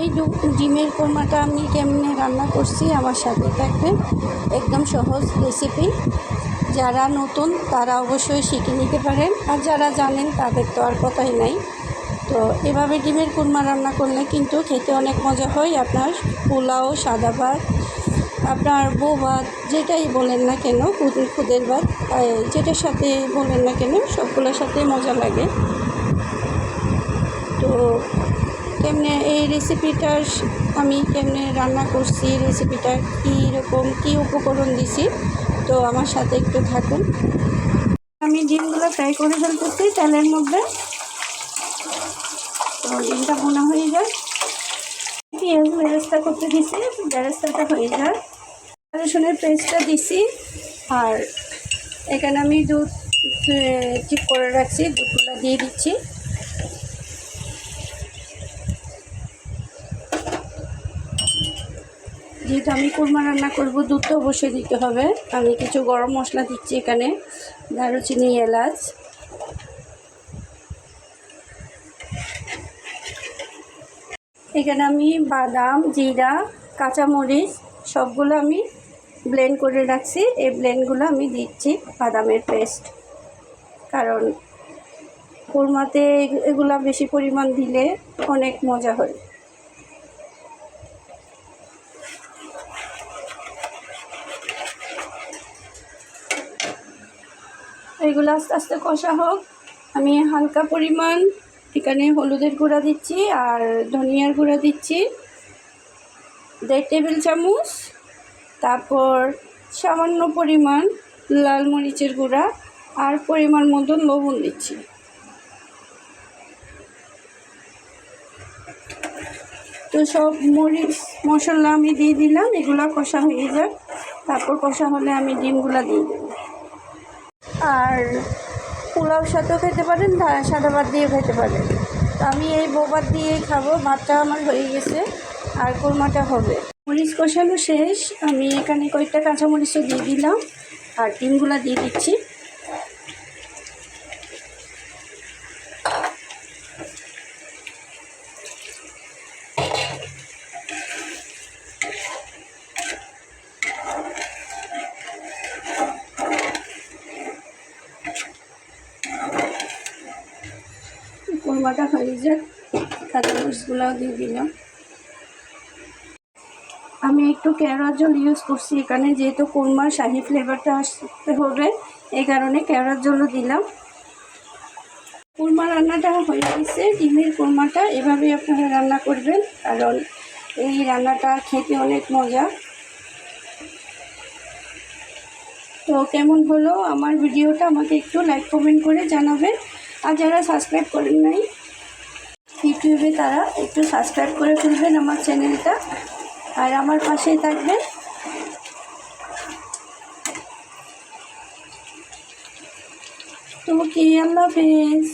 এই ডিমের কোরমাটা আমি কেমনে রান্না করছি আমার সাথে থাকবেন। একদম সহজ রেসিপি যারা নতুন, তারা অবশ্যই শিখে নিতে পারেন। আর যারা জানেন, তাদের তো আর কথাই নাই। তো এভাবে ডিমের কুরমা রান্না করলে কিন্তু খেতে অনেক মজা হয়। আপনার পোলাও, সাদা ভাত, আপনার বউ ভাত, যেটাই বলেন না কেন খুদের ভাত যেটার সাথে বলেন না কেন, সবগুলোর সাথে মজা লাগে। তো কেমনে এই রেসিপিটার আমি কেমনে রান্না করছি রেসিপিটা কী রকম কী উপকরণ দিছি, তো আমার সাথে একটু থাকুন। আমি ডিমগুলো ফ্রাই করে ফেলতেছি, তেলের মধ্যে। তো ডিমটা বোনা হয়ে যায়। পেঁয়াজ বেরেস্তা করতে দিছি, বেরেস্তাটা হয়ে যায়। রসুনের পেস্টটা দিছি, আর এখানে আমি দুধ ঠিক করে রাখছি, দুধগুলো দিয়ে দিচ্ছি। যেহেতু আমি কুরমা রান্না করব দুধ তো অবশ্যই দিতে হবে। আমি কিছু গরম মশলা দিচ্ছি এখানে, দারুচিনি, এলাচ। এখানে আমি বাদাম, জিরা, কাঁচামরিচ, সবগুলো আমি ব্লেন্ড করে রাখছি। এই ব্লেন্ডগুলো আমি দিচ্ছি বাদামের পেস্ট কারণ কুরমাতে এগুলো বেশি পরিমাণ দিলে অনেক মজা হয়। এগুলো আস্তে আস্তে কষা হোক। আমি হালকা পরিমাণ এখানে হলুদের গুঁড়া দিচ্ছি আর ধনিয়ার গুঁড়া দিচ্ছি। দেড় টেবিল চামচ। তারপর সামান্য পরিমাণ লাল মরিচের গুঁড়া আর পরিমাণ মতন লবণ দিচ্ছি। তো সব মরিচ, মশলা আমি দিয়ে দিলাম, এগুলো কষা হয়ে যাক। তারপর কষা হলে আমি ডিমগুলো দিয়ে দেবো। আর পোলাও সাথেও খেতে পারেন সাদা ভাত দিয়ে খেতে পারেন। তো আমি এই বোবাত দিয়েই খাব, ভাতটা আমার হয়ে গেছে, আর কোরমাটা হবে। মরিচ কষানো শেষ, আমি এখানে কয়েকটা কাঁচামরিচও দিয়ে দিলাম, আর ডিমগুলো দিয়ে দিচ্ছি। কোরমাটা হয়ে যাক কাঁচামরিচগুলোও দিয়ে দিলাম। আমি একটু কেওড়া জল ইউজ করছি এখানে, যেহেতু কোরমার শাহি ফ্লেভারটা আসতে হবে, এই কারণে কেওড়ার জলও দিলাম। কোরমা রান্নাটা হয়ে গেছে, ডিমের কোরমাটা, এভাবেই আপনারা রান্না করবেন, কারণ এই রান্নাটা খেতে অনেক মজা। তো কেমন হলো আমার ভিডিওটা আমাকে একটু লাইক কমেন্ট করে জানাবেন। আর যারা সাবস্ক্রাইব করেন নাই, ইউটিউবে তারা একটু সাবস্ক্রাইব করে ফেলবেন আমার চ্যানেলটা। আর আমার পাশেই থাকবেন। তো কি আল্লাহ হাফেজ?